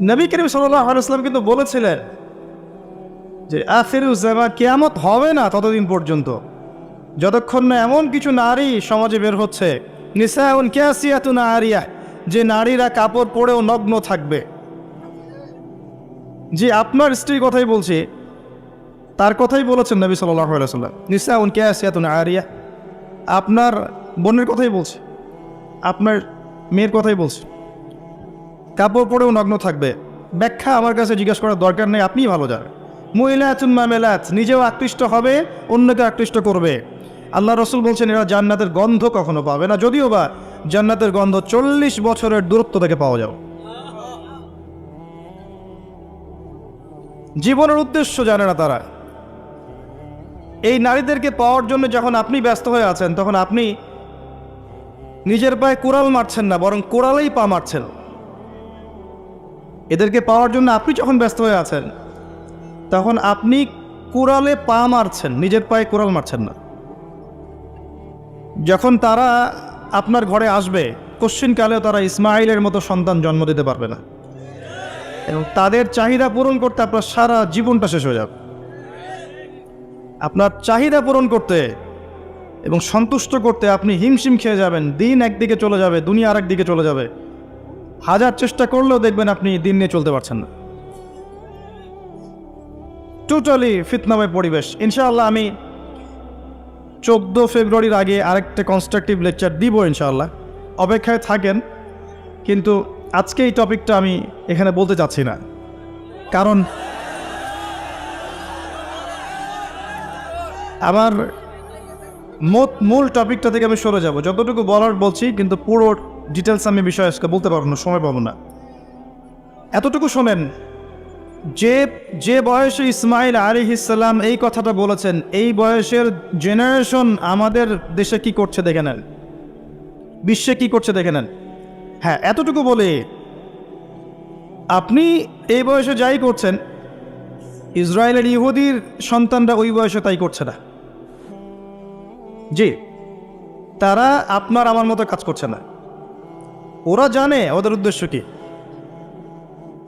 নবী করিম সাল্লাম কিন্তু বলেছিলেন যে আখিরুজ্জামান কেয়ামত হবে না ততদিন পর্যন্ত। যতক্ষণ না এমন কিছু নারী সমাজে বের হচ্ছে, নিসাউন কেয়াসিয়াতু আরিয়া যে নারীরা কাপড় পরেও নগ্ন থাকবে। যে আপনার স্ত্রীর কথাই বলছি। তার কথাই বলেছেন নবী সাল্লাহ সাল্লাম নিসাউন কেয়াসিয়াতুন আরিয়া আপনার বোনের কথাই বলছি। আপনার মেয়ের কথাই বলছি। কাপড় পরেও নগ্ন থাকবে। ব্যাখ্যা আমার কাছে জিজ্ঞেস করার দরকার নেই, আপনিই ভালো জানেন মহিলাতুন মামেলাত, নিজেও আকৃষ্ট হবে, অন্যকে আকৃষ্ট করবে। আল্লাহ রসুল বলছেন, এরা জান্নাতের গন্ধ কখনো পাবে না। যদিও বা জান্নাতের গন্ধ চল্লিশ বছরের দূরত্ব থেকে পাওয়া যাও জীবনের উদ্দেশ্য জানে না তারা। এই নারীদেরকে পাওয়ার জন্য যখন আপনি ব্যস্ত হয়ে আছেন, তখন আপনি নিজের পায়ে কোরাল মারছেন না, বরং কোরালেই পা মারছেন। এদেরকে পাওয়ার জন্য আপনি যখন ব্যস্ত হয়ে আছেন, তখন আপনি কোরালে পা মারছেন, নিজের পায়ে কোরাল মারছেন না। যখন তারা আপনার ঘরে আসবে কশ্চিনকালেও তারা ইসমাইলের মতো সন্তান জন্ম দিতে পারবে না। এবং তাদের চাহিদা পূরণ করতে আপনার সারা জীবনটা শেষ হয়ে যাবে। আপনার চাহিদা পূরণ করতে এবং সন্তুষ্ট করতে আপনি হিমশিম খেয়ে যাবেন, দিন একদিকে চলে যাবে, দুনিয়া আরেক দিকে চলে যাবে। হাজার চেষ্টা করলেও দেখবেন আপনি দিন নিয়ে চলতে পারছেন না। টোটালি ফিতনাময় পরিবেশ। ইনশাআল্লাহ আমি চোদ্দ ফেব্রুয়ারির আগে আরেকটা কনস্ট্রাকটিভ লেকচার দিব ইনশাআল্লাহ। অপেক্ষায় থাকেন, কিন্তু আজকে এই টপিকটা আমি এখানে বলতে চাচ্ছি না। কারণ আমার মূল টপিকটা থেকে আমি সরে যাব। যতটুকু বলার বলছি, কিন্তু পুরো ডিটেলস আমি বিষয় আজকে বলতে পারব না, সময় পাবো না। এতটুকু শোনেন, যে যে বয়সে ইসমাইল আলী ইসাল্লাম এই কথাটা বলেছেন, এই বয়সের জেনারেশন আমাদের দেশে কি করছে দেখে নেন। বিশ্বে কি করছে দেখে নেন। হ্যাঁ এতটুকু বলে, আপনি এই বয়সে যাই করছেন, ইসরায়েলের ইহুদির সন্তানরা ওই বয়সে তাই করছে না। জি, তারা আপনার আমার মতো কাজ করছে না। ওরা জানে ওদের উদ্দেশ্য কি?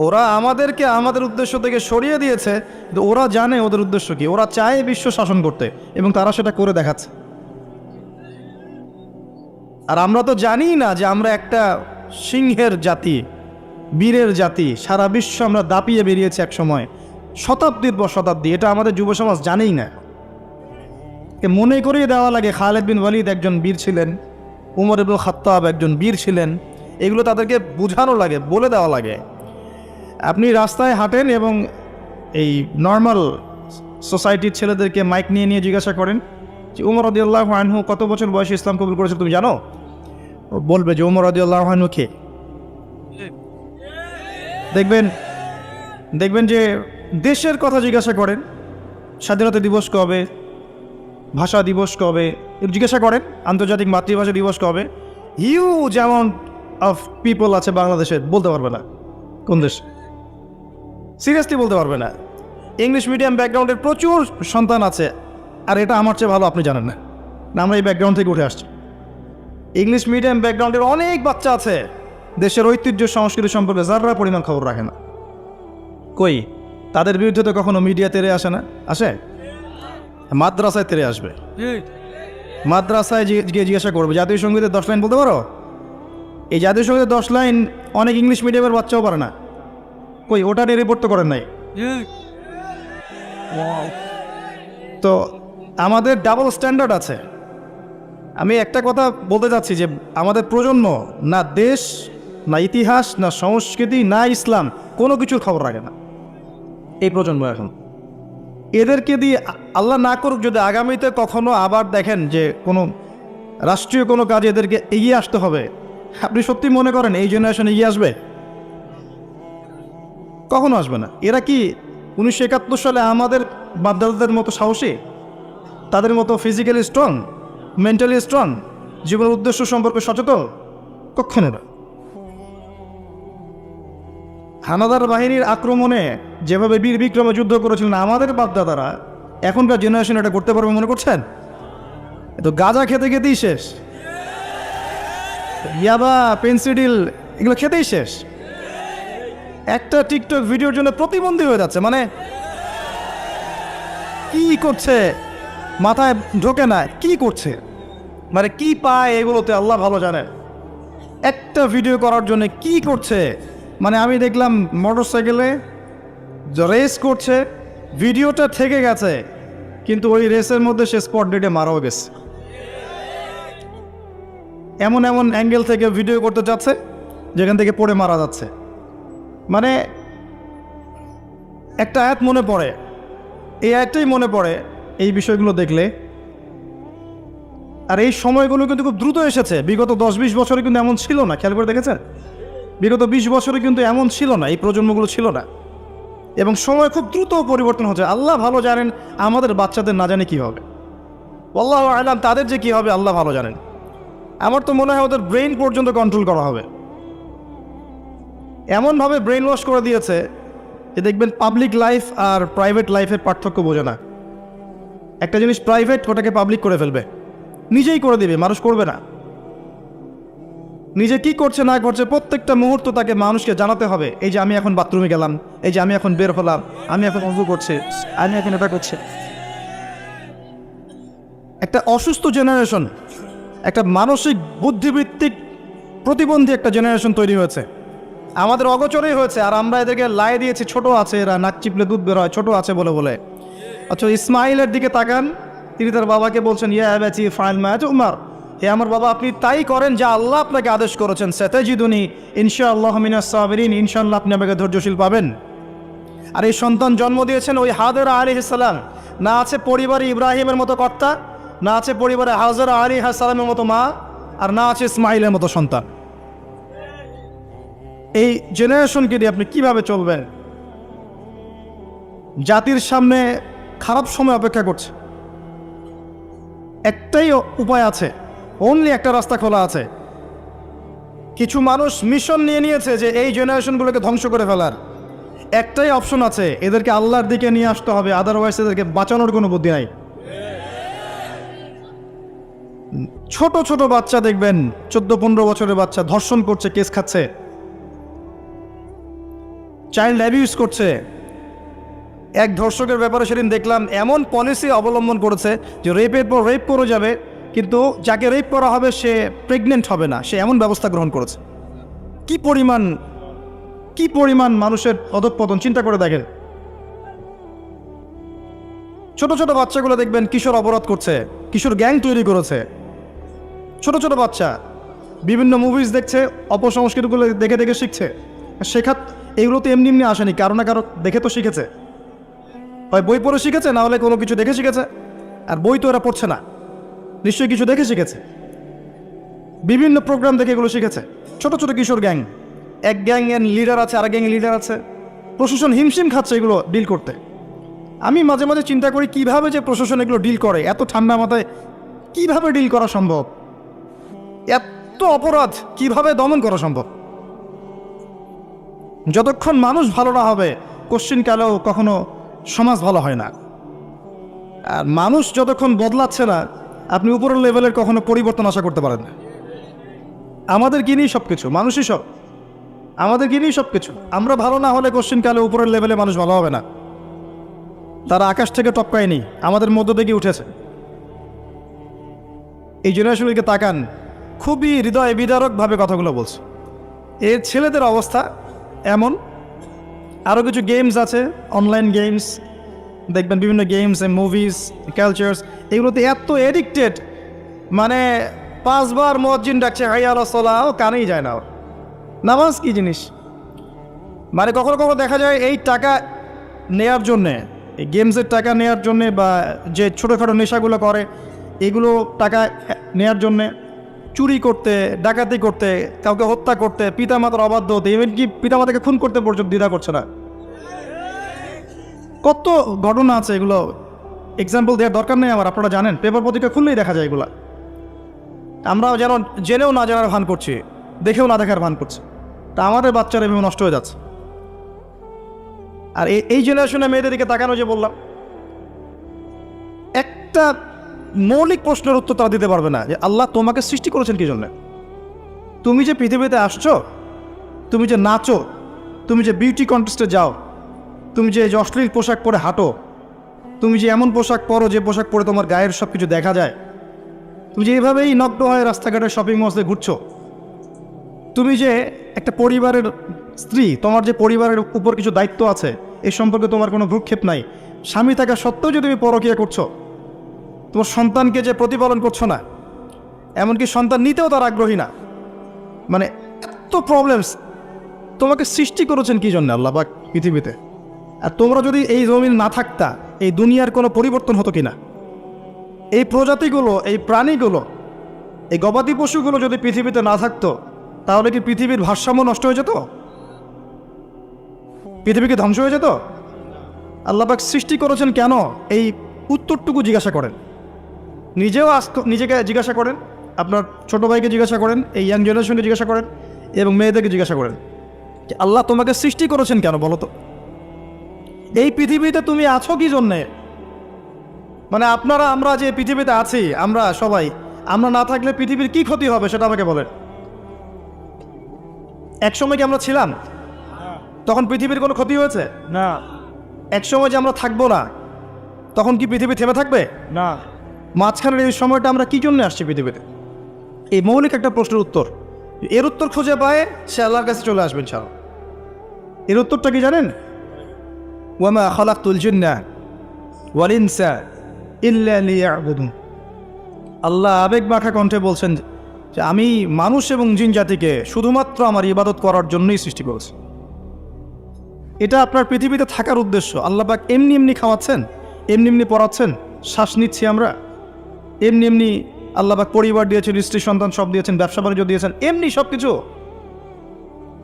ওরা আমাদেরকে আমাদের উদ্দেশ্য থেকে সরিয়ে দিয়েছে, কিন্তু ওরা জানে ওদের উদ্দেশ্য কি। ওরা চায় বিশ্ব শাসন করতে এবং তারা সেটা করে দেখাচ্ছে। আর আমরা তো জানি না যে আমরা একটা সিংহের জাতি, বীরের জাতি, সারা বিশ্ব আমরা দাপিয়ে বেরিয়েছি এক সময়, শতাব্দীর পর শতাব্দী, এটা আমাদের যুব সমাজ জানেই না। মনে করিয়ে দেওয়া লাগে, খালেদ বিন ওয়ালিদ একজন বীর ছিলেন, উমর ইবুল খাত্তাব একজন বীর ছিলেন এগুলো তাদেরকে বোঝানো লাগে, বলে দেওয়া লাগে। আপনি রাস্তায় হাঁটেন এবং এই নর্মাল সোসাইটির ছেলেদেরকে মাইক নিয়ে নিয়ে জিজ্ঞাসা করেন যে, উমর রদিউল্লাহ আনহু কত বছর বয়সে ইসলাম কবুল করেছে তুমি জানো? বলবে যে, উমর রদিউল্লাহ আনহু কে? দেখবেন দেখবেন যে দেশের কথা জিজ্ঞাসা করেন, স্বাধীনতা দিবস কবে, ভাষা দিবস কবে, জিজ্ঞাসা করেন, আন্তর্জাতিক মাতৃভাষা দিবস কবে হিউজ অ্যামাউন্ট অফ পিপল আছে বাংলাদেশে বলতে পারবে না। কোন দেশ? সিরিয়াসলি বলতে পারবে না। ইংলিশ মিডিয়াম ব্যাকগ্রাউন্ডের প্রচুর সন্তান আছে আর এটা আমার চেয়ে ভালো আপনি জানেন না। না আমরা এই ব্যাকগ্রাউন্ড থেকে উঠে আসছি। ইংলিশ মিডিয়াম ব্যাকগ্রাউন্ডের অনেক বাচ্চা আছে। দেশের ঐতিহ্য সংস্কৃতি সম্পর্কে যারা পরিমাণ খবর রাখে না। কই? তাদের বিরুদ্ধে তো কখনো মিডিয়া তেরে আসে না? আসে? মাদ্রাসায় তেরে আসবে। মাদ্রাসায় গিয়ে জিজ্ঞাসা করবে। জাতীয় সঙ্গীতের দশ লাইন বলতে পারো? এই জাতীয় সঙ্গীতের দশ লাইন অনেক ইংলিশ মিডিয়ামের বাচ্চাও পারে না। কই ওটা নিয়ে রিপোর্ট তো করেন নাই? তো আমাদের ডাবল স্ট্যান্ডার্ড আছে। আমি একটা কথা বলতে চাচ্ছি যে আমাদের প্রজন্ম না দেশ, না ইতিহাস, না সংস্কৃতি, না ইসলাম, কোনো কিছুর খবর রাখে না। এই প্রজন্ম এখন। এদেরকে দিয়ে আল্লাহ না করুক যদি আগামীতে কখনো আবার দেখেন যে কোনো রাষ্ট্রীয় কোনো কাজে এদেরকে এগিয়ে আসতে হবে আপনি সত্যি মনে করেন এই জেনারেশন এগিয়ে আসবে? কখনো আসবে না। এরা কি উনিশশো একাত্তর সালে আমাদের বাপদাদাদের মতো সাহসী? তাদের মতো ফিজিক্যালি স্ট্রং মেন্টালি স্ট্রং জীবনের উদ্দেশ্য সম্পর্কে সচেতন? কখনো না। হানাদার বাহিনীর আক্রমণে যেভাবে বীর বিক্রমে যুদ্ধ করেছিলেন আমাদের বাপদাদারা এখনকার জেনারেশন এটা করতে পারবে মনে করছেন? তো গাঁজা খেতে খেতেই শেষ। ইয়াবা পেন্সিডিল এগুলো খেতেই শেষ। একটা টিকটক ভিডিওর জন্য প্রতিবন্ধী হয়ে যাচ্ছে মানে কি করছে? মাথায় ঢোকে না, কি করছে? মানে কি পায় এগুলোতে, আল্লাহ ভালো জানে। একটা ভিডিও করার জন্য কি করছে? মানে আমি দেখলাম মোটর সাইকেলে রেস করছে, ভিডিওটা থেকে গেছে, কিন্তু ওই রেসের মধ্যে সে স্পট ডেটে মারাও গেছে। এমন এমন অ্যাঙ্গেল থেকে ভিডিও করতে যাচ্ছে, যেখান থেকে পড়ে মারা যাচ্ছে। মানে একটা আয়াত মনে পড়ে। এই আয়াতটাই মনে পড়ে এই বিষয়গুলো দেখলে। আর এই সময়গুলো কিন্তু খুব দ্রুত এসেছে। বিগত দশ বিশ বছরে কিন্তু এমন ছিল না। খেয়াল করে দেখেছেন? বিগত বিশ বছরে কিন্তু এমন ছিল না। এই প্রজন্মগুলো ছিল না। এবং সময় খুব দ্রুত পরিবর্তন হচ্ছে। আল্লাহ ভালো জানেন, আমাদের বাচ্চাদের না জানে কী হবে। আল্লাহ আলাম, তাদের যে কী হবে, আল্লাহ ভালো জানেন। আমার তো মনে হয় ওদের ব্রেন পর্যন্ত কন্ট্রোল করা হবে। এমনভাবে ব্রেন ওয়াশ করে দিয়েছে যে দেখবেন পাবলিক লাইফ আর প্রাইভেট লাইফের পার্থক্য বোঝে না। একটা জিনিস প্রাইভেট ওটাকে পাবলিক করে ফেলবে। নিজেই করে দিবে, মানুষ করবে না। নিজে কি করছে, না করছে, প্রত্যেকটা মুহূর্ত তাকে মানুষকে জানাতে হবে, এই যে আমি এখন বাথরুমে গেলাম, এই যে আমি এখন বের হলাম, আমি এখন অজু করছি, আমি এখন এটা করছি। একটা অসুস্থ জেনারেশন একটা মানসিক বুদ্ধিবৃত্তিক প্রতিবন্ধী একটা জেনারেশন তৈরি হয়েছে। আমাদের অগোচরেই হয়েছে, আর আমরা এদেরকে লাই দিয়েছি, ছোট আছে এরা, নাক চিপলে দুধ বের হয়, ছোট আছে বলে বলে। আচ্ছা ইসমাইলের দিকে তাকান, তিনি তার বাবাকে বলছেন, ইয়া ব্যাচি ফাইল ম্যাচ উমার। হে আমার বাবা, আপনি তাই করেন যা আল্লাহ আপনাকে আদেশ করেছেন। সেতেজিদুনি ইনশা আল্লাহ মিনাসাবিরিন ইনশাল্লাহ আপনি আমাকে ধৈর্যশীল পাবেন। আর এই সন্তান জন্ম দিয়েছেন ওই হাদের আলী ইসলাম না আছে পরিবার ইব্রাহিমের মতো কর্তা না আছে পরিবারে হাজার আলী হাসালামের মতো মা, আর না আছে ইসমাইলের মতো সন্তান। এই জেনারেশনকে দিয়ে আপনি কীভাবে চলবেন? জাতির সামনে খারাপ সময় অপেক্ষা করছে। একটাই উপায় আছে অনলি একটা রাস্তা খোলা আছে। কিছু মানুষ মিশন নিয়ে নিয়েছে যে এই জেনারেশনগুলোকে ধ্বংস করে ফেলার। একটাই অপশন আছে, এদেরকে আল্লাহর দিকে নিয়ে আসতে হবে আদারওয়াইজ এদেরকে বাঁচানোর কোনো বুদ্ধি নাই। ছোট ছোট বাচ্চা দেখবেন, চোদ্দ পনেরো বছরের বাচ্চা ধর্ষণ করছে, কেস খাচ্ছে। চাইল্ড অ্যাবিউজ করছে। এক ধর্ষকের ব্যাপারে সেদিন দেখলাম, এমন পলিসি অবলম্বন করেছে যে রেপের পর রেপ করে যাবে, কিন্তু যাকে রেপ করা হবে সে প্রেগনেন্ট হবে না, সে এমন ব্যবস্থা গ্রহণ করেছে। কি পরিমাণ কি পরিমাণ মানুষের অধঃপতন, চিন্তা করে দেখেন। ছোট ছোট বাচ্চাগুলো দেখবেন কিশোর অপরাধ করছে, কিশোর গ্যাং তৈরি করেছে। ছোট ছোট বাচ্চা। বিভিন্ন মুভিজ দেখছে, অপসংস্কৃতিগুলো দেখে দেখে শিখছে। শেখাত, এগুলো তো এমনি এমনি আসেনি, কারও না কারও দেখে তো শিখেছে। হয় বই পড়ে শিখেছে, না হলে কোনো কিছু দেখে শিখেছে। আর বই তো এরা পড়ছে না। নিশ্চয়ই কিছু দেখে শিখেছে। বিভিন্ন প্রোগ্রাম দেখে এগুলো শিখেছে। ছোট ছোট কিশোর গ্যাং এক গ্যাং এর লিডার আছে আর গ্যাং লিডার আছে। প্রশাসন হিমশিম খাচ্ছে এগুলো ডিল করতে। আমি মাঝে মাঝে চিন্তা করি, কীভাবে যে প্রশাসন এগুলো ডিল করে? এত ঠান্ডা মাথায় কীভাবে ডিল করা সম্ভব? এত অপরাধ কীভাবে দমন করা সম্ভব? যতক্ষণ মানুষ ভালো না হবে, কোশ্চিন কালেও কখনো সমাজ ভালো হয় না। আর মানুষ যতক্ষণ বদলাচ্ছে না, আপনি উপরের লেভেলের কখনো পরিবর্তন আশা করতে পারেন না। আমাদের কিনেই সব কিছু মানুষই সব। আমাদের কিনেই সব কিছু আমরা ভালো না হলে কোশ্চিন কালে উপরের লেভেলে মানুষ ভালো হবে না। তারা আকাশ থেকে টপকায়নি, আমাদের মধ্য থেকে উঠেছে। এই জেনারেশনকে তাকান খুবই হৃদয় বিদারকভাবে কথাগুলো বলছে। এর ছেলেদের অবস্থা এমন। আরও কিছু গেমস আছে অনলাইন গেমস দেখবেন বিভিন্ন গেমস মুভিস কালচার্স এগুলোতে এত এডিক্টেড মানে পাঁচবার মসজিদ ডাকছে হাইয়াল সোলা ও কানেই যায় না নামাজ কি জিনিস? মানে কখনো কখনো দেখা যায় এই টাকা নেয়ার জন্যে, এই গেমসের টাকা নেয়ার জন্যে বা যে ছোটোখাটো নেশাগুলো করে, এগুলো টাকা নেয়ার জন্যে চুরি করতে, ডাকাতি করতে, কাউকে হত্যা করতে, পিতামাতার অবাধ্য হতে ইভেন কি পিতামাতাকে খুন করতে পর্যন্ত দ্বিধা করছে না। কত ঘটনা আছে এগুলো। এক্সাম্পল দেওয়ার দরকার নেই আমার, আপনারা জানেন। পেপার পত্রিকা খুললেই দেখা যায় এগুলা। আমরাও যেন জেনেও না জানার ভান করছি, দেখেও না দেখার ভান করছি। তা আমাদের বাচ্চারা এভাবে নষ্ট হয়ে যাচ্ছে। আর এই এই জেনারেশনে মেয়েদের দিকে তাকানো যে বললাম, একটা মৌলিক প্রশ্নের উত্তর তারা দিতে পারবে না যে আল্লাহ তোমাকে সৃষ্টি করেছেন কি জন্যে? তুমি যে পৃথিবীতে আসছো, তুমি যে নাচো, তুমি যে বিউটি কন্টেস্টে যাও, তুমি যে অশ্লীল পোশাক পরে হাঁটো, তুমি যে এমন পোশাক পরো যে পোশাক পরে তোমার গায়ের সব কিছু দেখা যায়, তুমি যে এভাবেই নগ্ন হয়ে রাস্তাঘাটে শপিং মলসে ঘুরছো, তুমি যে একটা পরিবারের স্ত্রী, তোমার যে পরিবারের উপর কিছু দায়িত্ব আছে এই সম্পর্কে তোমার কোনো ভ্রুক্ষেপ নাই, স্বামী থাকা সত্ত্বেও যে তুমি পরকিয়া করছ তোমার সন্তানকে যে প্রতিপালন করছ না, এমনকি সন্তান নিতেও তার আগ্রহী না। মানে এত প্রবলেমস তোমাকে সৃষ্টি করেছেন কি জন্য আল্লাহবাক পৃথিবীতে? আর তোমরা যদি এই জমিন না থাকতা, এই দুনিয়ার কোনো পরিবর্তন হতো কি না এই প্রজাতিগুলো, এই প্রাণীগুলো, এই গবাদি পশুগুলো যদি পৃথিবীতে না থাকতো, তাহলে কি পৃথিবীর ভারসাম্য নষ্ট হয়ে যেত? পৃথিবী কি ধ্বংস হয়ে যেত? আল্লাহবাক সৃষ্টি করেছেন কেন? এই উত্তরটুকু জিজ্ঞাসা করেন। নিজেও আজ নিজেকে জিজ্ঞাসা করেন আপনার ছোটো ভাইকে জিজ্ঞাসা করেন এই ইয়াং জেনারেশনকে জিজ্ঞাসা করেন এবং মেয়েদেরকে জিজ্ঞাসা করেন যে আল্লাহ তোমাকে সৃষ্টি করেছেন কেন বলো তো? এই পৃথিবীতে তুমি আছো কি জন্যে? মানে আপনারা আমরা যে পৃথিবীতে আছি আমরা সবাই আমরা না থাকলে পৃথিবীর কি ক্ষতি হবে সেটা আমাকে বলেন। একসময় কি আমরা ছিলাম? তখন পৃথিবীর কোনো ক্ষতি হয়েছে? না। একসময় যে আমরা থাকব না তখন কি পৃথিবী থেমে থাকবে? না। মাঝখানের এই সময়টা আমরা কি জন্য আসছি পৃথিবীতে? এই মৌলিক একটা প্রশ্নের উত্তর। এর উত্তর খুঁজে পায় সে আল্লাহর কাছে চলে আসবেন ছাড়া এর উত্তরটা কি জানেন? ওয়ামা খালাকুল জিন্না ওয়ালিনসা ইল্লা লিয়াবুদুন। আল্লাহ আবেগ মাখা কণ্ঠে বলছেন যে আমি মানুষ এবং জিন জাতিকে শুধুমাত্র আমার ইবাদত করার জন্যই সৃষ্টি করেছি। এটা আপনার পৃথিবীতে থাকার উদ্দেশ্য। আল্লাহবাক এমনি এমনি খাওয়াচ্ছেন, এমনি এমনি পড়াচ্ছেন, শ্বাস নিচ্ছি আমরা। এমনি এমনি আল্লাহবাক পরিবার দিয়েছেন, স্ত্রী, সন্তান সব দিয়েছেন, ব্যবসা বাণিজ্য দিয়েছেন, এমনি সব কিছু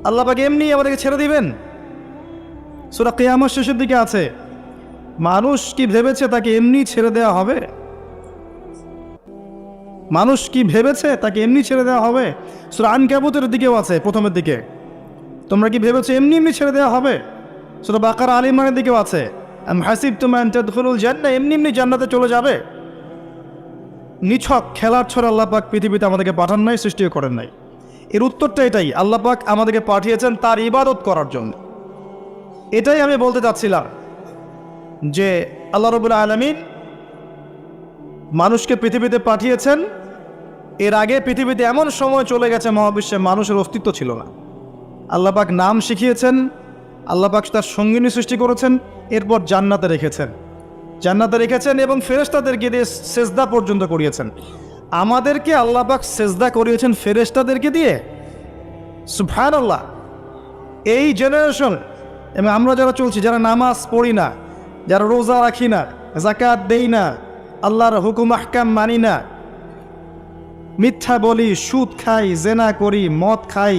আল্লাহবাক এমনি আমাদেরকে ছেড়ে দিবেন। সুরা কেয়ামত শেষের দিকে আছে। মানুষ কি ভেবেছে তাকে এমনি ছেড়ে দেওয়া হবে? মানুষ কি ভেবেছে তাকে এমনি ছেড়ে দেওয়া হবে? সুরা আনকাবুতের দিকেও আছে, প্রথমের দিকে। তোমরা কি ভেবেছো এমনি এমনি ছেড়ে দেওয়া হবে? সুরা বাকার আলিমানের দিকেও আছে। হাসিব তোমার জান্না এমনি এমনি জান্নাতে চলে যাবে। নিছক খেলার ছড় আল্লাপাক পৃথিবীতে আমাদেরকে পাঠান নাই, সৃষ্টিও করেন নাই। এর উত্তরটা এটাই আল্লাপাক আমাদেরকে পাঠিয়েছেন তার ইবাদত করার জন্য। এটাই আমি বলতে চাচ্ছিলাম যে আল্লাহ রবুল্লা আলমিন মানুষকে পৃথিবীতে পাঠিয়েছেন। এর আগে পৃথিবীতে এমন সময় চলে গেছে, মহাবিশ্বে মানুষের অস্তিত্ব ছিল না। আল্লাপাক নাম শিখিয়েছেন আল্লাপাক তার সঙ্গিনী সৃষ্টি করেছেন, এরপর জান্নাতে রেখেছেন। জান্নাতে রেখেছেন এবং ফেরেস্তাদেরকে দিয়ে সেজদা পর্যন্ত করিয়েছেন। আমাদেরকে আল্লাপাক সেজদা করিয়েছেন ফেরেস্তাদেরকে দিয়ে? সুফান আল্লাহ এই জেনারেশন এবং আমরা যারা চলছি, যারা নামাজ পড়ি না, যারা রোজা রাখি না জাকাত দেই না, আল্লাহর হুকুম, আহকাম মানি না, মিথ্যা বলি, সুদ খাই, জেনা করি, মদ খাই,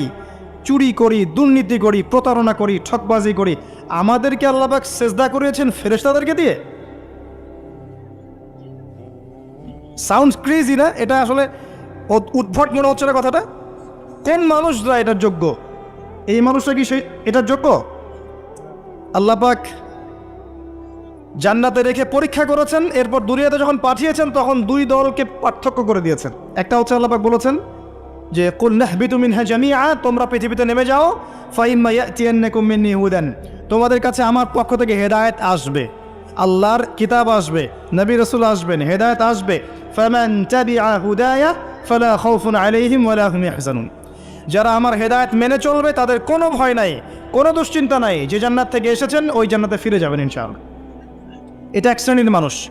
চুরি করি, দুর্নীতি করি, প্রতারণা করি, ঠকবাজি করি, আমাদেরকে আল্লাহবাক সেজদা করিয়েছেন ফেরেস্তাদেরকে দিয়ে? সাউন্ড ক্রেজি না? এটা আসলে উদ্ভট মনে হচ্ছে না কথাটা। কোন মানুষরা এটার যোগ্য? এই মানুষরা কি সেই এটার যোগ্য? আল্লাপাক জান্নাতে রেখে পরীক্ষা করেছেন, এরপর দুনিয়াতে যখন পাঠিয়েছেন, তখন দুই দলকে পার্থক্য করে দিয়েছেন। একটা হচ্ছে আল্লাপাক বলেছেন যে, কুল নাহবিতু মিনহা জামিআ তোমরা পৃথিবীতে নেমে যাও, ফাইম্মা ইয়াতিয়ান্নাকুম মিন্নি হুদান। তোমাদের কাছে আমার পক্ষ থেকে হেদায়েত আসবে। আল্লাহর কিতাব আসবে, নবী রসুল আসবেন, হেদায়ত আসবে। ফামান তাবিআ হুদায়া ফালা খাউফুন আলাইহিম ওয়ালা হুম ইয়াহজানুন যারা আমার হেদায়েত মেনে চলবে, তাদের কোনো ভয় নাই, কোনো দুশ্চিন্তা নাই। যে জান্নাত থেকে এসেছেন, ওই জান্নাতে ফিরে যাবেন ইনশাআল্লাহ। এটা এক শ্রেণির মানুষ।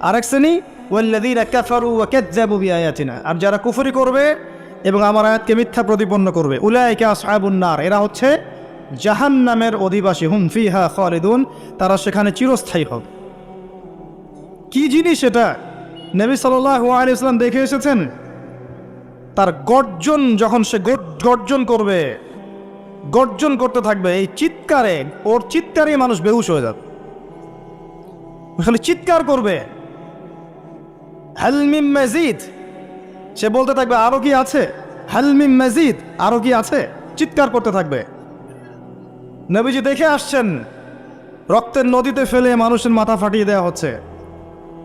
আর এক শ্রেণি, ওয়াল্লাযীনা কাফারু ওয়া কাযযাবু বিআয়াতিনা। আর যারা কুফরি করবে এবং আমার আয়াতকে মিথ্যা প্রতিপন্ন করবে, উলাইকা আসহাবুন নার। এরা হচ্ছে জাহান্নামের অধিবাসী, হুম ফিহা খালিদুন। তারা সেখানে চিরস্থায়ী হবে। কি জিনিস এটা? নবী সাল্লাল্লাহু আলাইহি ইসলাম দেখে এসেছেন, তার গর্জন যখন সে গর্জন করবে, গর্জন করতে থাকবে, এই চিৎকারে, ওর চিৎকারে মানুষ বেহুশ হয়ে যাবে। খালি চিৎকার করবে। হালমিম মাজিদ, সে বলতে থাকবে, আরও কি আছে? হালমিম মাজিদ, আরও কি আছে? চিৎকার করতে থাকবে। নবীজি দেখে আসছেন, রক্তের নদীতে ফেলে মানুষের মাথা ফাটিয়ে দেওয়া হচ্ছে।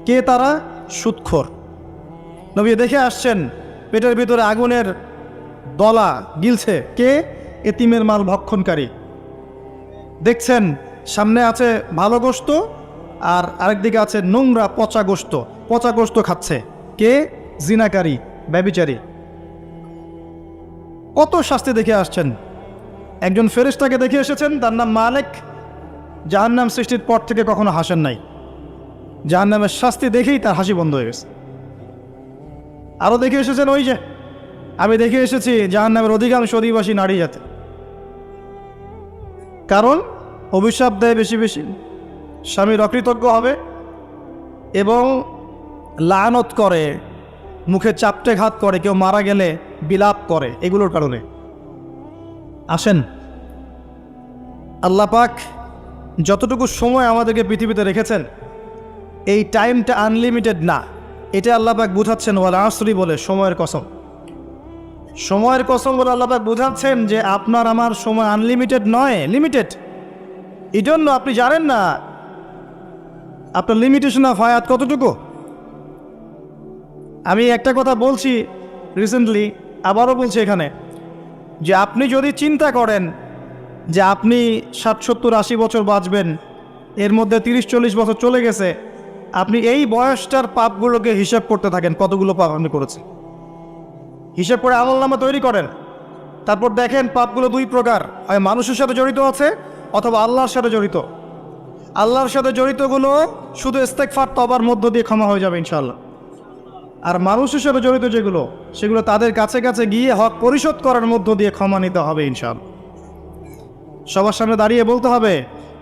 কে তারা? সুৎখর। নবী দেখে আসছেন, পেটের ভিতরে আগুনের দলা গিলছে। কে? এতিমের মাল ভক্ষণকারী। দেখছেন, সামনে আছে ভালো গোস্ত আর আরেকদিকে আছে নোংরা পচা গোস্ত পচা গোস্ত খাচ্ছে। কে? জিনাকারী ব্যবিচারী কত শাস্তি দেখে আসছেন। একজন ফেরেশতাকে দেখে এসেছেন, তার নাম মালেক। জাহান্নাম সৃষ্টির পর থেকে কখনো হাসেন নাই। জাহান্নামের শাস্তি দেখেই তার হাসি বন্ধ হয়ে গেছে। আরও দেখে এসেছেন ওই যে, আমি দেখে এসেছি যার নামের অধিকাংশ অধিবাসী নারী জাতে। কারণ অভিশাপ দেয় বেশি বেশি, স্বামীর অকৃতজ্ঞ হবে এবং লানত করে, মুখে চাপটে ঘাত করে, কেউ মারা গেলে বিলাপ করে, এগুলোর কারণে। আসেন আল্লাপাক যতটুকু সময় আমাদেরকে পৃথিবীতে রেখেছেন এই টাইমটা আনলিমিটেড না। এটা আল্লাহ পাক বুঝাচ্ছেন, ওয়াল আসরি বলে, সময়ের কসম। সময়ের কসম বলে আল্লাহ পাক বুঝাচ্ছেন যে আপনার আমার সময় আনলিমিটেড নয়, লিমিটেড। এই জন্য আপনি জানেন না, আপনার লিমিটেশন অফ হায়াত কতটুকু? আমি একটা কথা বলছি রিসেন্টলি আবারও বলছি এখানে, যে আপনি যদি চিন্তা করেন যে আপনি ষাট সত্তর আশি বছর বাঁচবেন, এর মধ্যে তিরিশ চল্লিশ বছর চলে গেছে আপনি এই বয়সটার পাপগুলোকে হিসাব করতে থাকেন, কতগুলো পাপ আপনি করেছেন। হিসাব করে আমল নামা তৈরি করেন। তারপর দেখেন পাপগুলো দুই প্রকার, হয় মানুষের সাথে জড়িত আছে অথবা আল্লাহর সাথে জড়িত। আল্লাহর সাথে জড়িতগুলো শুধু ইস্তেকফার তবার মধ্য দিয়ে ক্ষমা হয়ে যাবে ইনশাল্লাহ আর মানুষের সাথে জড়িত যেগুলো, সেগুলো তাদের কাছে কাছে গিয়ে হক পরিশোধ করার মধ্য দিয়ে ক্ষমা নিতে হবে ইনশাল্লাহ সবার সামনে দাঁড়িয়ে বলতে হবে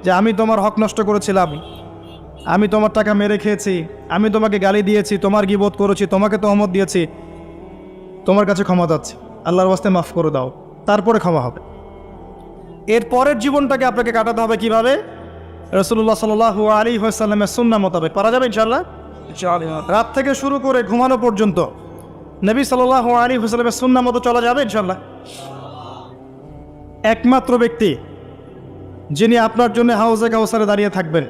যে, আমি তোমার হক নষ্ট করেছিলাম। আমি তোমার টাকা মেরে খেয়েছি আমি তোমাকে গালি দিয়েছি তোমার গিবোধ করেছি তোমাকে তহমত দিয়েছি। তোমার কাছে ক্ষমা চাচ্ছি। আল্লাহর বাস্তে মাফ করে দাও। তারপরে ক্ষমা হবে। এর পরের জীবনটাকে আপনাকে কাটাতে হবে কীভাবে? রসুল্লাহ সাল আলী হাসাল্লামের সুন্না মোতাবেক। পারা যাবে ইনশাল্লাহ রাত থেকে শুরু করে ঘুমানো পর্যন্ত। নবী সাল্লাহ আলী হুসালামের সুন্না মতো চলা যাবে ইনশাল্লাহ একমাত্র ব্যক্তি যিনি আপনার জন্য হাউজে কাউসারে দাঁড়িয়ে থাকবেন।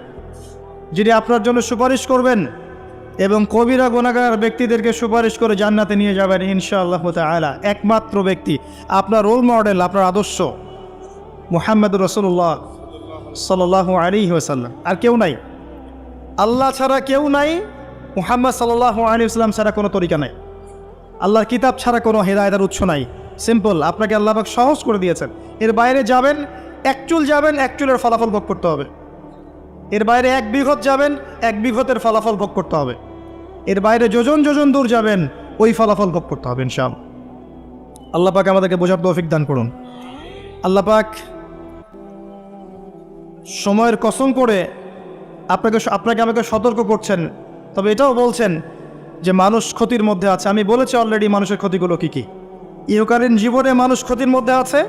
যিনি আপনার জন্য সুপারিশ করবেন এবং কবিরা গোনাগার ব্যক্তিদেরকে সুপারিশ করে জান্নাতে নিয়ে যাবেন ইনশাআল্লাহ আলা একমাত্র ব্যক্তি, আপনার রোল মডেল আপনার আদর্শ মুহাম্মদ রসুল্লাহ সাল্লাহ আলী ওসাল্লাম আর কেউ নাই। আল্লাহ ছাড়া কেউ নাই, মুহাম্মদ সাল্লাহ আলী ইসলাম ছাড়া কোনো তরিকা নাই। আল্লাহর কিতাব ছাড়া কোনো হেদায়তার উৎস নাই। সিম্পল আপনাকে আল্লাহ সহজ করে দিয়েছেন। এর বাইরে যাবেন, এক চুল যাবেন, এক চুলের ফলাফল ভোগ করতে হবে। এর বাইরে এক বিঘত যাবেন, এক বিঘতের ফলাফল ভোগ করতে হবে। এর বাইরে যোজন যোজন দূর যাবেন, ওই ফলাফল ভোগ করতে হবে ইনশাল আল্লাহ পাক আমাদেরকে বোঝার তৌফিক দান করুন। আল্লাহ পাক সময়ের কসম করে আপনাকে আপনাকে আমাকে সতর্ক করছেন, তবে এটাও বলছেন যে মানুষ ক্ষতির মধ্যে আছে। আমি বলেছি অলরেডি মানুষের ক্ষতিগুলো কী কী। ইহকালীন জীবনে মানুষ ক্ষতির মধ্যে আছে,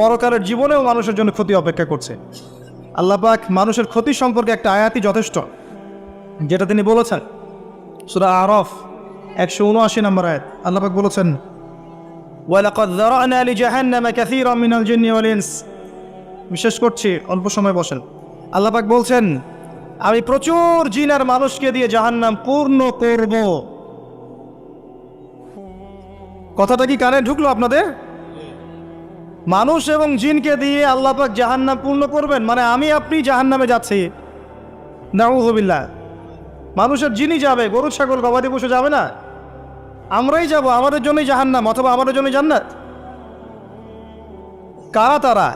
পরকালের জীবনেও মানুষের জন্য ক্ষতি অপেক্ষা করছে। আল্লাহ পাক মানুষের ক্ষতি সম্পর্কে একটা আয়াতি যথেষ্ট, যেটা তিনি বলেছেন। সুরা আরফ, একশো উনআশি নম্বর আয়াত। আল্লাহ পাক বলেছেন বিশেষ করছি, অল্প সময় বসেন। আল্লাহ পাক বলছেন, আমি প্রচুর জিন আর মানুষকে দিয়ে জাহান্নাম পূর্ণ করব। কথাটা কি কানে ঢুকলো আপনাদের? মানুষ এবং জিনকে দিয়ে আল্লাহ পাক জাহান্নাম পূর্ণ করবেন। মানে আমি আপনি জাহান্নামে যাচ্ছি। নাউহবিল্লা মানুষের জিনই যাবে গরু ছাগল, গবাদি পশু যাবে না। আমরাই যাব, আমাদের জন্যই জাহান্নাম, অথবা আমাদের জন্যই জান্নাত। কারা তারা?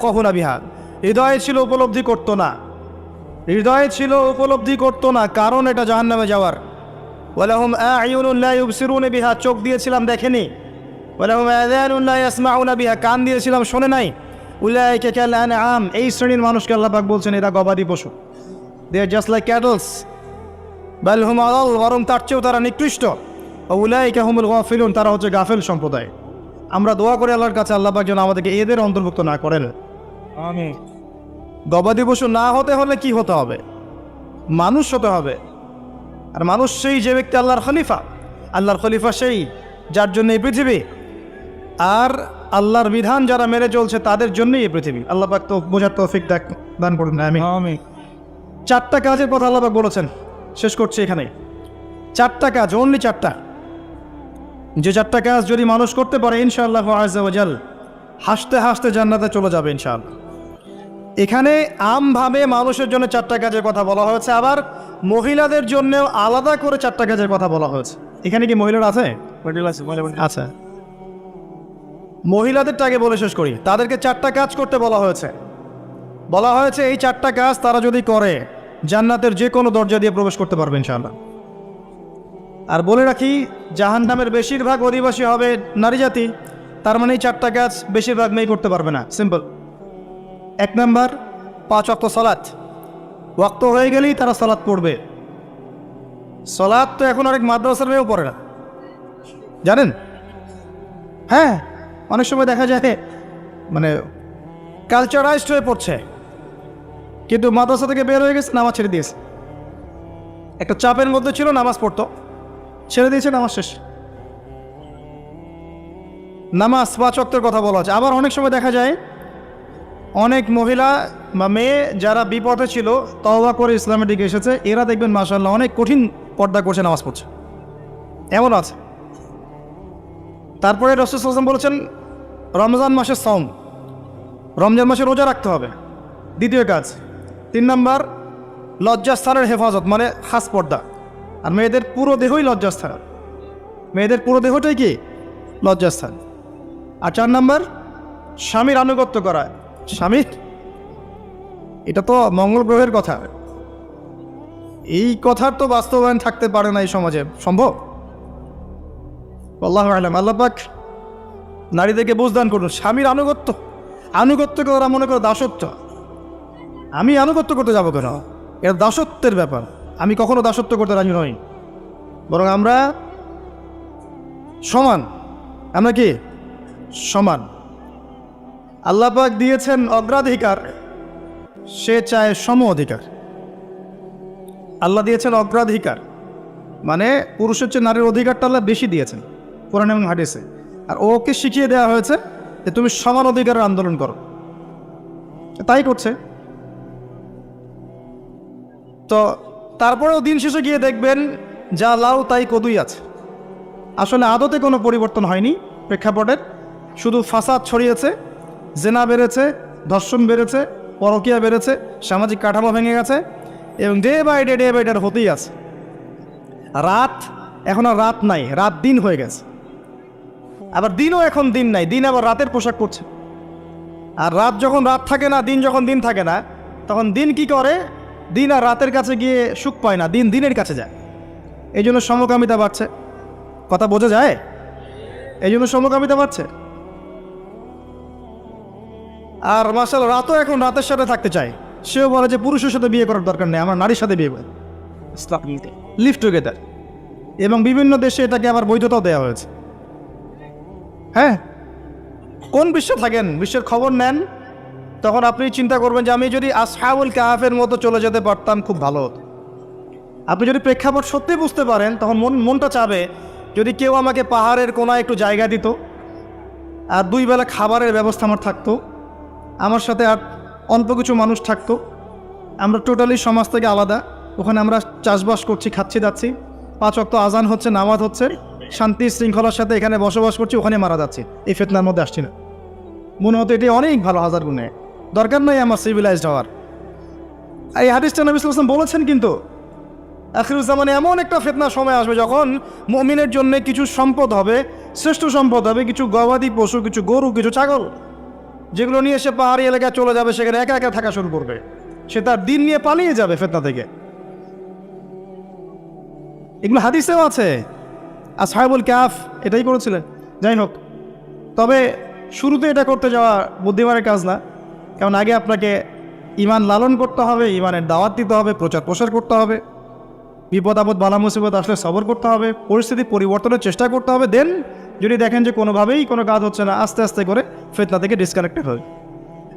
কখনা বিহার হৃদয়ে ছিল উপলব্ধি করতো না। হৃদয়ে ছিল উপলব্ধি করতো না, কারণ এটা জাহান্নামে যাওয়ার। ওয়ালাহুম আয়ুনুল্লাহ ইউবসিরুনে বিহা। চোখ দিয়েছিলাম, দেখেনি। বিহা। কান দিয়েছিলাম শোনে নাই? উলাইকা কাল আনআম। এই শ্রেণির মানুষকে আল্লাপাক বলছেন এরা গবাদি পশু। দে আর জাস্ট লাইক ক্যাটলস বাল হুম আদাল বরং তার চেয়েও তারা নিকৃষ্ট। উলাইকা হুমুল গাফিলুন তারা হচ্ছে গাফেল সম্প্রদায়। আমরা দোয়া করি আল্লাহর কাছে আল্লাহ যেন আমাদেরকে এদের অন্তর্ভুক্ত না করেন। আমিন। গবাদি পশু না হতে হলে কি হতে হবে? মানুষ হতে হবে। আর মানুষ সেই যে ব্যক্তি আল্লাহর খলিফা। আল্লাহর খলিফা সেই যার জন্য এই পৃথিবী আর আল্লাহর বিধান যারা মেনে চলছে তাদের জন্যই এই পৃথিবী। আল্লাহ পাক তো বোঝার তৌফিক দান করুন আমি আমি চারটা কাজের কথা আল্লাহ পাক বলেছেন। শেষ করছি এখানে। চারটা কাজ অনলি চারটা। যে চারটা কাজ যদি মানুষ করতে পারে ইনশাআল্লাহ আজাল হাসতে হাসতে জান্নাতে চলে যাবে ইনশাআল্লাহ। এখানে আমভাবে মানুষের জন্য চারটা কাজের কথা বলা হয়েছে। আবার মহিলাদের জন্যেও আলাদা করে চারটা কাজের কথা বলা হয়েছে। এখানে কি মহিলারা আছে। আচ্ছা। মহিলাদেরটা আগে বলে শেষ করি। তাদেরকে চারটা কাজ করতে বলা হয়েছে। বলা হয়েছে, এই চারটা কাজ তারা যদি করে, জান্নাতের যে কোনো দরজা দিয়ে প্রবেশ করতে পারবে ইনশাআল্লাহ। আর বলে রাখি জাহান নামের বেশিরভাগ অধিবাসী হবে নারী জাতি। তার মানে এই চারটা কাজ বেশিরভাগ মেয়ে করতে পারবে না। সিম্পল এক নাম্বার, পাঁচ অক্ত সলাৎ ওয়াক্ত হয়ে গেলেই তারা সলাৎ পড়বে। সলাৎ তো এখন অনেক মাদ্রাসার মেয়েও পড়ে না। জানেন? হ্যাঁ। অনেক সময় দেখা যায় মানে কালচারাইজড হয়ে পড়ছে। কিন্তু মাদ্রাসা থেকে বের হয়ে গেছে, নামাজ ছেড়ে দিয়েছে। একটা চাপের মধ্যে ছিল, নামাজ পড়তো। ছেড়ে দিয়েছে, নামাজ শেষ। নামাজ পাঁচ অক্তের কথা বলা হচ্ছে। আবার অনেক সময় দেখা যায়, অনেক মহিলা বা মেয়ে যারা বিপথে ছিল, তওবা করে ইসলামের দিকে এসেছে, এরা দেখবেন মাসাল্লাহ অনেক কঠিন পর্দা করছে, নামাজ পড়ছে। এমন আছে। তারপরে রসুলাম বলেছেন, রমজান মাসের সম রমজান মাসে রোজা রাখতে হবে। দ্বিতীয় কাজ, তিন নম্বর, লজ্জাস্থানের হেফাজত মানে হাস পর্দা। আর মেয়েদের পুরো দেহই লজ্জাস্থান। মেয়েদের পুরো দেহটাই কি? লজ্জাস্থান। আর চার নম্বর, স্বামীর আনুগত্য করা। স্বামীর এটা তো মঙ্গল গ্রহের কথা। এই কথার তো বাস্তবায়ন থাকতে পারে না এই সমাজে। সম্ভব? আল্লাহ আলম। আল্লাপাক নারীদেরকে বুঝদান করুন। স্বামীর আনুগত্য। আনুগত্যকে ওরা মনে করে দাসত্ব। আমি আনুগত্য করতে যাব কেন? এটা দাসত্বের ব্যাপার। আমি কখনো দাসত্ব করতে রাজি নই। বরং আমরা সমান। আমরা কি? সমান। আল্লাপাক দিয়েছেন অগ্রাধিকার। সে চায় সম অধিকার। আল্লাহ দিয়েছেন অগ্রাধিকার। মানে পুরুষের চেয়ে নারীর অধিকারটা আল্লাহ বেশি দিয়েছেন। কোরআন এবং হাদিসে আর ওকে শিখিয়ে দেওয়া হয়েছে যে তুমি সমান অধিকারের আন্দোলন করো তাই করছে তো তারপরেও দিন শেষে গিয়ে দেখবেন যা লাউ তাই কদুই আছে আসলে আদতে কোনো পরিবর্তন হয়নি প্রেক্ষাপটের শুধু ফাসাদ ছড়িয়েছে জেনা বেড়েছে ধর্ষণ বেড়েছে পরকিয়া বেড়েছে সামাজিক কাঠামো ভেঙে গেছে এবং day by day day by day হতেই আছে রাত এখন আর রাত নাই রাত দিন হয়ে গেছে আবার দিনও এখন দিন নাই দিন আবার রাতের পোশাক করছে আর রাত যখন রাত থাকে না দিন যখন দিন থাকে না তখন দিন কি করে? দিন আর রাতের কাছে গিয়ে সুখ পায় না দিন দিনের কাছে যায়। এই জন্য সমকামিতা বাড়ছে। কথা বোঝা যায়? এই জন্য সমকামিতা বাড়ছে। আর মাসাল রাতও এখন রাতের সাথে থাকতে চায়। সেও বলে যে পুরুষের সাথে বিয়ে করার দরকার নেই আমার নারীর সাথে বিয়ে করে। লিভ টুগেদার এবং বিভিন্ন দেশে এটাকে আবার বৈধতাও দেওয়া হয়েছে। হ্যাঁ? কোন বিশ্বে থাকেন? বিশ্বের খবর নেন। তখন আপনি চিন্তা করবেন যে আমি যদি আসহাবুল কাহাফের মতো চলে যেতে পারতাম, খুব ভালো হতো। আপনি যদি প্রেক্ষাপট সত্যি বুঝতে পারেন, তখন মন মনটা চাবে, যদি কেউ আমাকে পাহাড়ের কোনায় একটু জায়গা দিত, আর দুই বেলা খাবারের ব্যবস্থা আমার থাকতো, আমার সাথে আর অল্প কিছু মানুষ থাকতো, আমরা টোটালি সমাজ থেকে আলাদা। ওখানে আমরা চাষবাস করছি, খাচ্ছি, দাচ্ছি। পাঁচ অক্ত আজান হচ্ছে, নামাজ হচ্ছে। শান্তি শৃঙ্খলার সাথে এখানে বসবাস করছি, ওখানে মারা যাচ্ছে। এই ফেতনার মধ্যে আসছি না। মনে হতো এটি অনেক ভালো হাজার গুণে। দরকার নয় আমার সিভিলাইজড হওয়ার। এই হাদিসটা নবী সাল্লাম বলেছেন কিন্তু আখিরুজ্জামানে এমন একটা ফেতনা সময় আসবে যখন মমিনের জন্য কিছু সম্পদ হবে, শ্রেষ্ঠ সম্পদ হবে, কিছু গবাদি পশু, কিছু গরু, কিছু ছাগল, যেগুলো নিয়ে সে পাহাড়ি এলাকায় চলে যাবে, সেখানে একা একা থাকা শুরু করবে। সে তার দিন নিয়ে পালিয়ে যাবে ফেতনা থেকে। এগুলো হাদিসেও আছে। আর সাহেবুল ক্যাফ এটাই করেছিলেন যাই হোক, তবে শুরুতে এটা করতে যাওয়া বুদ্ধিমানের কাজ না। কারণ আগে আপনাকে ইমান লালন করতে হবে ইমানের দাওয়াত দিতে হবে, প্রচার প্রসার করতে হবে। বিপদ আপদ, বালা মুসিবত আসলে সবর করতে হবে, পরিস্থিতি পরিবর্তনের চেষ্টা করতে হবে। দেন যদি দেখেন যে কোনোভাবেই কোনো কাজ হচ্ছে না, আস্তে আস্তে করে ফেতনা থেকে ডিসকানেক্টেড হয়।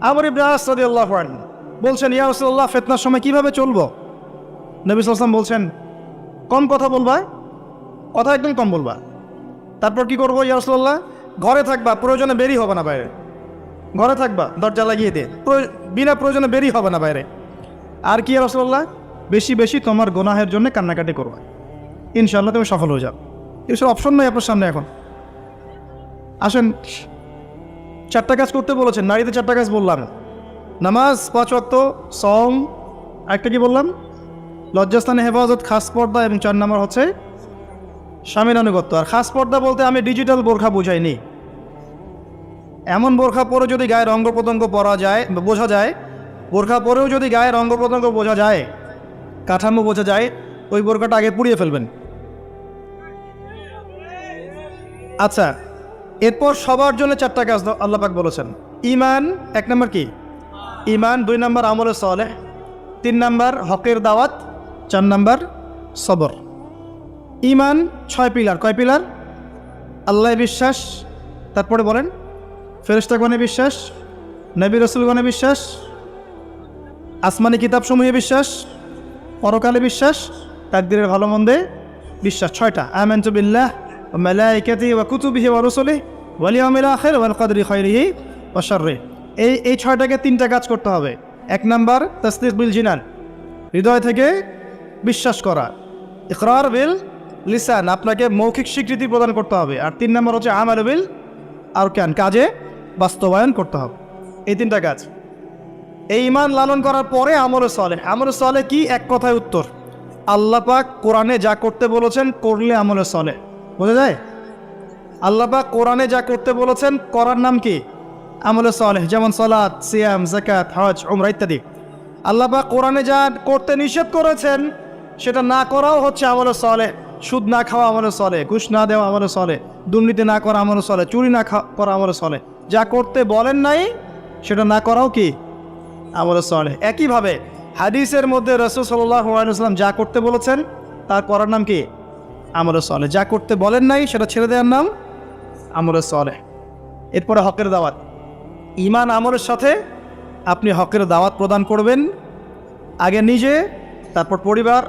আমার ইব্রাহিম সদি আল্লাহ বলছেন, ইয়া রসুল্লাহ ফেতনার সময় কীভাবে চলবো? নবী সাল্লাম বলছেন, কম কথা বলবা কথা একদম কম বলবা। তারপর কি করব ইয়া রসুল্লাহ ঘরে থাকবা, প্রয়োজনে বেরি হবে না বাইরে। ঘরে থাকবা, দরজা লাগিয়ে দিয়ে বিনা প্রয়োজনে বেরি হবে না বাইরে। আর কি ইয়া রসুল্লাহ বেশি বেশি তোমার গোনাহের জন্য কান্নাকাটি করবা। ইনশাল্লাহ তুমি সফল হয়ে যাও। এসব অপশন নয় আপনার সামনে এখন। আসেন, চারটা কাজ করতে বলেছেন নারীতে চারটা কাজ বললাম। নামাজ, পাঁচ ওয়াক্ত সম একটা কি বললাম? লজ্জাস্থানে হেফাজত, খাস পর্দা এবং চার নম্বর হচ্ছে স্বামীর আনুগত্য। আর খাস পর্দা বলতে আমি ডিজিটাল বোরখা বুঝাইনি। এমন বোরখা পরে যদি গায়ের অঙ্গ প্রত্যঙ্গ পরা যায়, বোঝা যায়, বোরখা পরেও যদি গায়ের অঙ্গ প্রত্যঙ্গ বোঝা যায়, কাঠামো বোঝা যায়, ওই বোরখাটা আগে পুড়িয়ে ফেলবেন। আচ্ছা এরপর সবার জন্য চারটা কাজ দ- আল্লাহ পাক বলেছেন। ইমান এক নম্বর কি? ইমান দুই নম্বর আমলে সলে তিন নম্বর হকের দাওয়াত, চার নম্বর সবর। ইমান ছয় পিলার। কয় পিলার? আল্লাহ বিশ্বাস। তারপরে বলেন ফেরেস্তাগণে বিশ্বাস, নবী রসুলগণে বিশ্বাস, আসমানি কিতাবসমূহে বিশ্বাস, পরকালে বিশ্বাস, তাকদিরের ভালো মন্দে বিশ্বাস। ছয়টা, আমানতু বিল্লাহ ওয়া মালাইকাতি ওয়া কুতুবিহি ওয়া রুসুলি ওয়াল ইয়াউমিল আখির ওয়াল কদরি খাইরিহি ওয়া এই এই ছয়টাকে তিনটা কাজ করতে হবে। এক নাম্বার, তাসদিক বিল জিনান। হৃদয় থেকে বিশ্বাস করা। ইকরার বিল লিসান, আপনাকে মৌখিক স্বীকৃতি প্রদান করতে হবে। আর তিন নম্বর হচ্ছে আমাল বিল আর কেন কাজে বাস্তবায়ন করতে হবে। এই তিনটা কাজ। এই ইমান লালন করার পরে আমলে সলে আমলে সলে কি? এক কথায় উত্তর। আল্লাহ পাক কোরআনে যা করতে বলেছেন করলে আমলে সলে বোঝা যায়? আল্লাহ পাক কোরআনে যা করতে বলেছেন করার নাম কি? আমলে সলে যেমন সলাৎ সিয়াম জাকাত হজ, উমরা ইত্যাদি। আল্লাহ পাক কোরআনে যা করতে নিষেধ করেছেন, সেটা না করাও হচ্ছে আমলে সলে সুদ না খাওয়া আমলে চলে, ঘুষ না দেওয়া আমারও চলে, দুর্নীতি না করা আমারও চলে, চুরি না করা আমারও চলে। যা করতে বলেন নাই, সেটা না করাও কি আমারও চলে। একইভাবে হাদিসের মধ্যে রসুল সাল্লাম যা করতে বলেছেন, তার করার নাম কি? আমারও চলে। যা করতে বলেন নাই, সেটা ছেড়ে দেওয়ার নাম আমারও চলে। এরপরে হকের দাওয়াত। ইমান আমলের সাথে আপনি হকের দাওয়াত প্রদান করবেন, আগে নিজে, তারপর পরিবার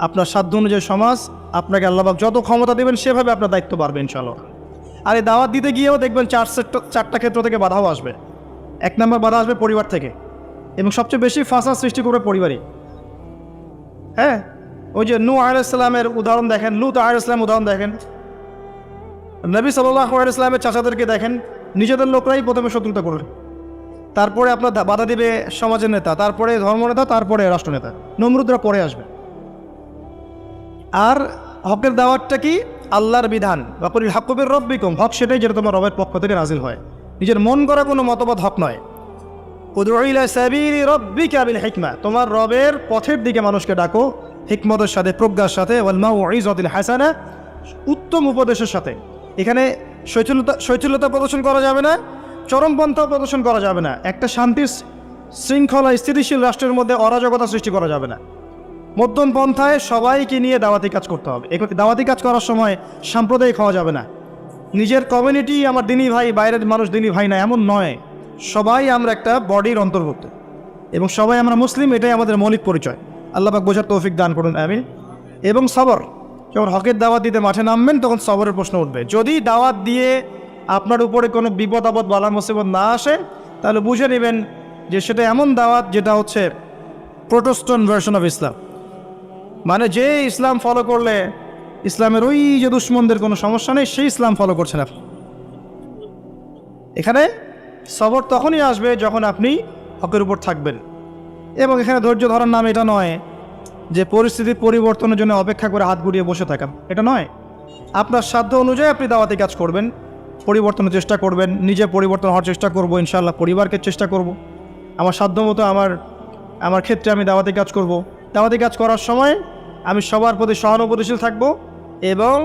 আপনার সাধ্য অনুযায়ী সমাজ আপনাকে আল্লাহবাক যত ক্ষমতা দেবেন সেভাবে আপনার দায়িত্ব পারবে ইনশাল্লাহ আর এই দাওয়াত দিতে গিয়েও দেখবেন চার চারটা ক্ষেত্র থেকে বাধাও আসবে। এক নম্বর বাধা আসবে পরিবার থেকে। এবং সবচেয়ে বেশি ফাঁসা সৃষ্টি করবে পরিবারই। হ্যাঁ? ওই যে নু আলাইসালামের উদাহরণ দেখেন, লুত আলাইসালাম উদাহরণ দেখেন। নবী সাল্লাহ আলাইসালামের চাচাদেরকে দেখেন, নিজেদের লোকরাই প্রথমে শত্রুতা করবে। তারপরে আপনার বাধা দিবে সমাজের নেতা, তারপরে ধর্মনেতা, তারপরে রাষ্ট্রনেতা। নমরুদরা পরে আসবে। আর হকের দাওয়াতটা কি? আল্লাহর বিধান। বাকুরিল হাকুবের রব্বিকুম। হক সেটাই যেটা তোমার রবের পক্ষ থেকে নাজিল হয়। নিজের মন করা কোনো মতবাদ হক নয়। হিকমা। তোমার রবের পথের দিকে মানুষকে ডাকো, হিকমতের সাথে, প্রজ্ঞার সাথে হাসানা, উত্তম উপদেশের সাথে। এখানে শৈথিলতা শৈথিলতা প্রদর্শন করা যাবে না, চরমপন্থা প্রদর্শন করা যাবে না। একটা শান্তির শৃঙ্খলা স্থিতিশীল রাষ্ট্রের মধ্যে অরাজকতা সৃষ্টি করা যাবে না। মধ্যম পন্থায় সবাইকে নিয়ে দাওয়াতি কাজ করতে হবে। এই দাওয়াতি কাজ করার সময় সাম্প্রদায়িক হওয়া যাবে না। নিজের কমিউনিটি আমার দিনী ভাই, বাইরের মানুষ দিনী ভাই না, এমন নয়। সবাই আমরা একটা বডির অন্তর্ভুক্ত। এবং সবাই আমরা মুসলিম, এটাই আমাদের মৌলিক পরিচয়। আল্লাহ পাক বোঝার তৌফিক দান করুন আমি এবং সবর। যখন হকের দাওয়াত দিতে মাঠে নামবেন, তখন সবরের প্রশ্ন উঠবে। যদি দাওয়াত দিয়ে আপনার উপরে কোনো বিপদ, আপদ, বালা, মুসিবত না আসে, তাহলে বুঝে নেবেন যে সেটা এমন দাওয়াত যেটা হচ্ছে প্রোটোস্টন ভার্সন অফ ইসলাম মানে যে ইসলাম ফলো করলে ইসলামের ওই যে দুশ্মনদের কোনো সমস্যা নেই, সেই ইসলাম ফলো করছেন আপনি। এখানে সবর তখনই আসবে যখন আপনি হকের উপর থাকবেন। এবং এখানে ধৈর্য ধরার নাম এটা নয় যে পরিস্থিতি পরিবর্তনের জন্য অপেক্ষা করে হাত গুড়িয়ে বসে থাকা। এটা নয়। আপনার সাধ্য অনুযায়ী আপনি দাওয়াতি কাজ করবেন, পরিবর্তনের চেষ্টা করবেন, নিজে পরিবর্তন হওয়ার চেষ্টা করব ইনশাল্লাহ পরিবারকে চেষ্টা করব। আমার সাধ্য মতো আমার আমার ক্ষেত্রে আমি দাওয়াতি কাজ করব। দাওয়াতি কাজ করার সময় আমি সবার প্রতি সহানুভূতিশীল থাকব এবং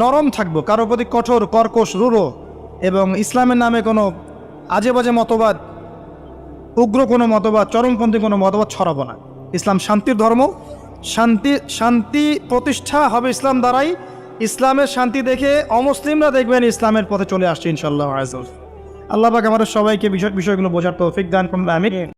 নরম থাকব কারোর প্রতি কঠোর, কর্কশ রুড়ো এবং ইসলামের নামে কোনো আজে বাজে মতবাদ, উগ্র কোনো মতবাদ, চরমপন্থী কোনো মতবাদ ছড়াবো না। ইসলাম শান্তির ধর্ম, শান্তি শান্তি প্রতিষ্ঠা হবে ইসলাম দ্বারাই। ইসলামের শান্তি দেখে অমুসলিমরা দেখবেন ইসলামের পথে চলে আসছে ইনশাল্লাহ আল্লাহ আমাদের সবাইকে বিষয় বিষয়গুলো বোঝার তৌফিক দান আমি